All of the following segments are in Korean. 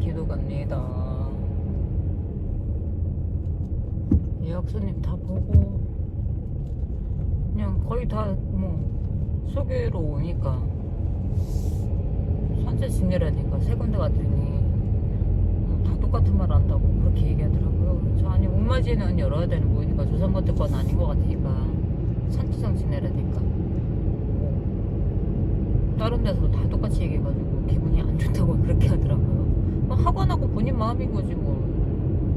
기도 갑니다. 예약 손님 다 보고 그냥 거의 다 뭐 소개로 오니까 선제 지내라니까 세 군데 갔더니 어, 다 똑같은 말 한다고 그렇게 얘기하더라고요. 저 아니 옥마지는 열어야 되는 모이니까 조선버트 건 아닌 것 같으니까 산지상 지내라니까 뭐 다른 데서도 다 똑같이 얘기해가지고 기분이 안 좋다고 그렇게 하더라고요. 뭐 학원하고 본인 마음인 거지 뭐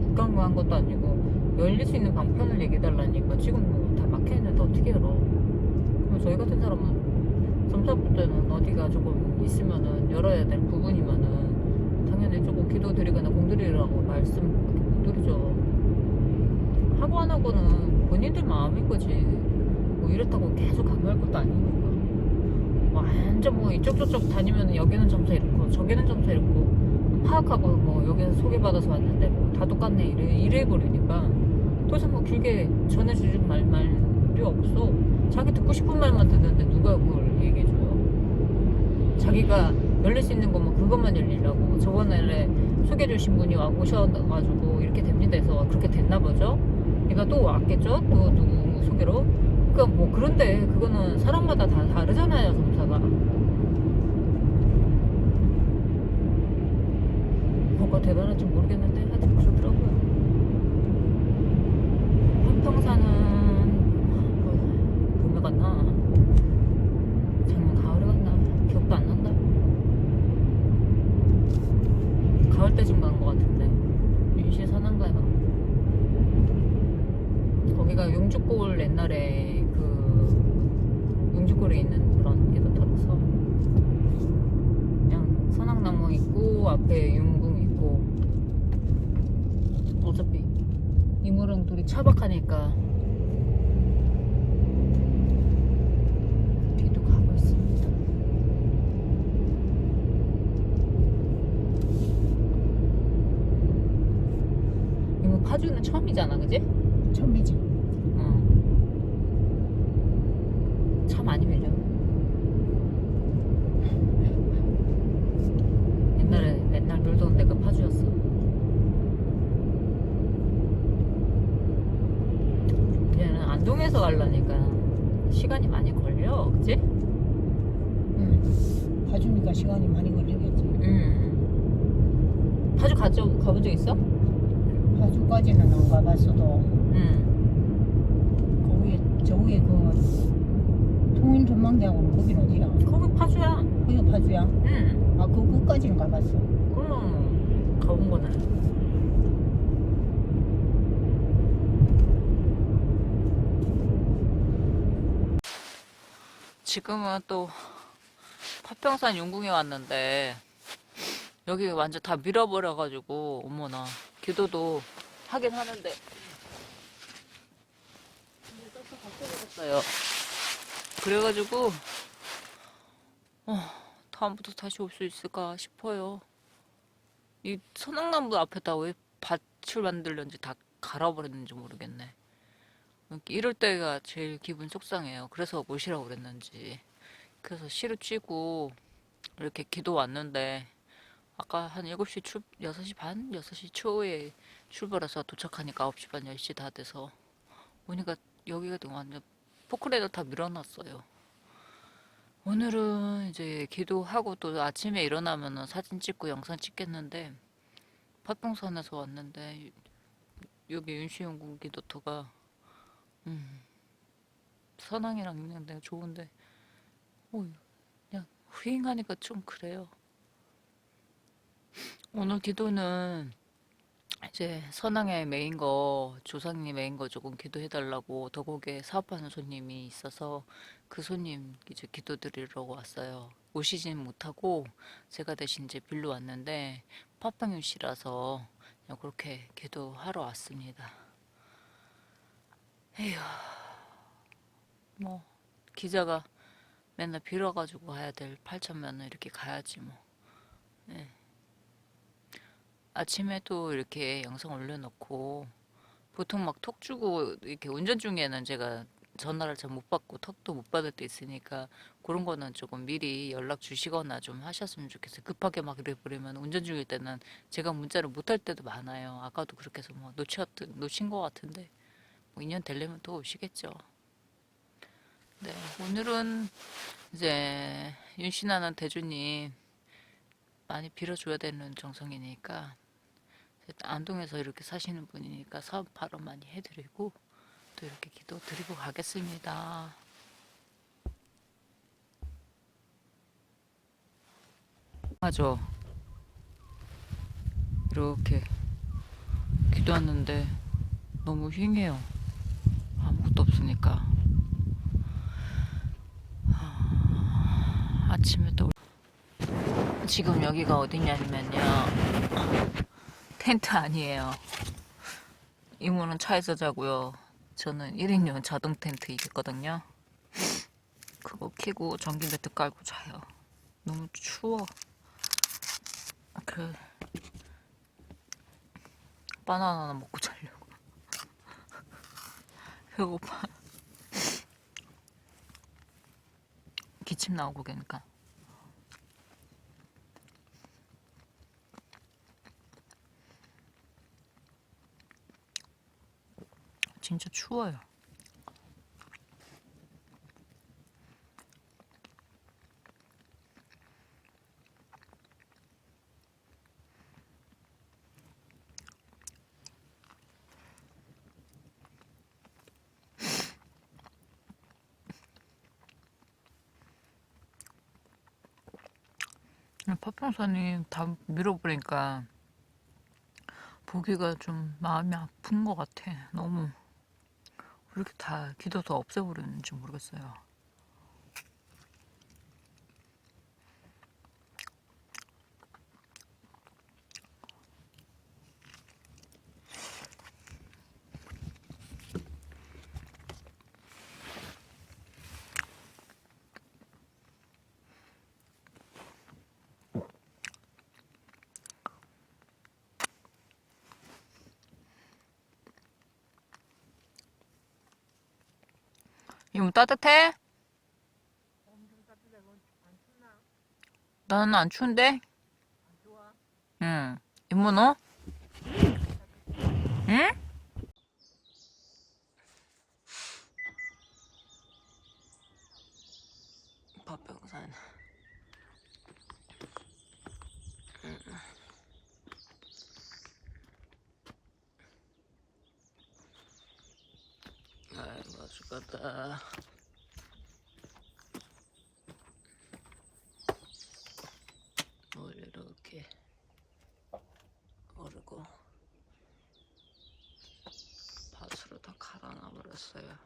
국강한 것도 아니고 열릴 수 있는 방편을 얘기해달라니까 지금 뭐 다 막혀있는데 어떻게 열어? 그럼 저희 같은 사람은 점사볼 때는 어디가 조금 있으면은 열어야 될 부분이면은 당연히 조금 기도드리거나 공드리라고 말씀 못 드리죠. 하고 안 하고는 본인들 마음인 거지. 뭐 이렇다고 계속 강요할 것도 아니니까. 뭐 완전 뭐 이쪽 저쪽 다니면 여기는 점수 이렇고 저기는 파악하고 뭐 여기서 소개받아서 왔는데 뭐 다 똑같네 이래 이래 버리니까 더 이상 뭐 길게 전해주지 말 말이 없어. 자기 듣고 싶은 말만 듣는데 누가 그걸 얘기해줘요. 자기가 열릴 수 있는 것만 그것만 열리려고 저번에 소개해 주신 분이 와 오셔가지고 이렇게 됩니다 해서 그렇게 됐나 보죠. 그러니까 또 왔겠죠. 또 누구 소개로. 그러니까 뭐 그런데 그거는 사람마다 다 다르잖아요 점사가. 뭐가 대단한지 모르겠는데 하여튼 그러더라고요. 한평사는 뭐, 봄에 갔나? 작년 가을에 갔나? 기억도 안 난다. 가을 때쯤 간 것 같은데 윤시 산안가가 거기가 용주골 옛날에 그 용주골에 있는 그런 예도터라서 그냥 선악나무 있고 앞에 용궁 있고 어차피 이모랑 둘이 차박하니까 뒤도 가고 있습니다. 이모 파주는 처음이잖아, 그지? 처음이지. 응. 차 많이 밀려. 옛날에 맨날 놀던 데가 파주였어. 안동에서 가려니까 시간이 많이 걸려, 그치? 응. 봐주니까 시간이 많이 걸리겠지. 응. 파주 가져, 가본 적 있어? 파주까지는 안 가봤어도 응. 그 위에 저 위에 그 통인 전망대하고는 거기는 어디야? 거기 파주야. 거기가 파주야? 응. 아, 그 끝까지는 가봤어. 그럼 가본 거네. 지금은 또 파평산 용궁에 왔는데 여기 완전 다 밀어버려가지고 어머나 기도도 하긴 하는데 바꿔버렸어요. 그래가지고 어, 다음부터 다시 올 수 있을까 싶어요. 이 선악나무 앞에다 왜 밭을 만들는지 다 갈아버렸는지 모르겠네. 이럴 때가 제일 기분 속상해요. 그래서 모시라고 그랬는지. 그래서 시루 치고 이렇게 기도 왔는데 아까 한 7시 출 6시 반? 6시 초에 출발해서 도착하니까 9시 반 10시 다 돼서 오니까 여기가 또 완전 포크레인을 다 밀어놨어요. 오늘은 이제 기도하고 또 아침에 일어나면은 사진 찍고 영상 찍겠는데 파평산에서 왔는데 여기 윤시용궁 기도터가 음, 선왕이랑 있는 데가 좋은데 어, 그냥 휘잉하니까 좀 그래요. 오늘 기도는 이제 선왕의 메인 거 조상님 메인 거 조금 기도해 달라고 더곡에 사업하는 손님이 있어서 그 손님 이제 기도 드리려고 왔어요. 오시진 못하고 제가 대신 이제 빌로 왔는데 파평윤 씨라서 그렇게 기도하러 왔습니다. 에휴, 뭐 기자가 맨날 빌어가지고 가야 될 8천면은 이렇게 가야지 뭐. 예. 아침에도 이렇게 영상 올려놓고 보통 막 톡 주고 이렇게 운전 중에는 제가 전화를 잘 못 받고 턱도 못 받을 때 있으니까 그런 거는 조금 미리 연락 주시거나 좀 하셨으면 좋겠어요. 급하게 막 이래 버리면 운전 중일 때는 제가 문자를 못 할 때도 많아요. 아까도 그렇게 해서 뭐 놓쳤, 놓친 것 같은데 뭐 인연 되려면 또 오시겠죠. 네, 오늘은 이제 윤신아는 대주님 많이 빌어줘야 되는 정성이니까 안동에서 이렇게 사시는 분이니까 사업 바로 많이 해드리고 또 이렇게 기도 드리고 가겠습니다. 맞아. 이렇게 기도하는데 너무 휑해요. 없으니까. 아, 아침에 또 지금 여기가 어디냐면요. 텐트 아니에요. 이모는 차에서 자고요. 저는 1인용 자동 텐트 있거든요. 그거 키고 전기 매트 깔고 자요. 너무 추워. 그 바나나 먹고 자려고. 배고파. 기침 나오고 그러니까. 진짜 추워요. 파평선이 다 밀어버리니까 보기가 좀 마음이 아픈 것 같아. 너무 왜 이렇게 다 기도서 없애버리는지 모르겠어요. 이모 따뜻해? 나는 안 추운데? 응. 이모 너? 응? 파평산. 죽었다. 뭘 이렇게 오르고 밭으로 다 갈아놔 버렸어요.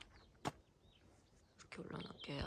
이렇게 올라놓을게요.